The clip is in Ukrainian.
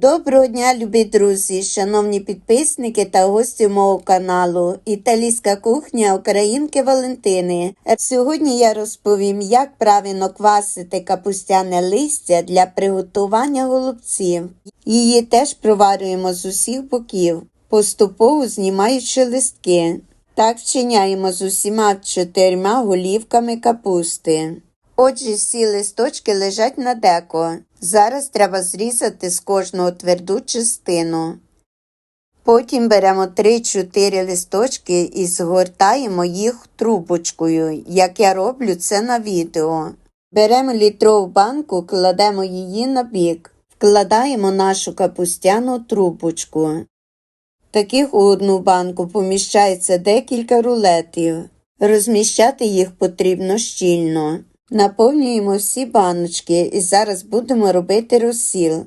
Доброго дня, любі друзі, шановні підписники та гості мого каналу Італійська кухня Українки Валентини. Сьогодні я розповім, як правильно квасити капустяне листя для приготування голубців. Її теж проварюємо з усіх боків, поступово знімаючи листки. Так вчиняємо з усіма чотирма голівками капусти. Отже, всі листочки лежать на деко. Зараз треба зрізати з кожного тверду частину. Потім беремо 3-4 листочки і згортаємо їх трубочкою, як я роблю це на відео. Беремо літрову банку, кладемо її на бік, вкладаємо нашу капустяну трубочку. Таких у одну банку поміщається декілька рулетів. Розміщати їх потрібно щільно. Наповнюємо всі баночки і зараз будемо робити розсіл.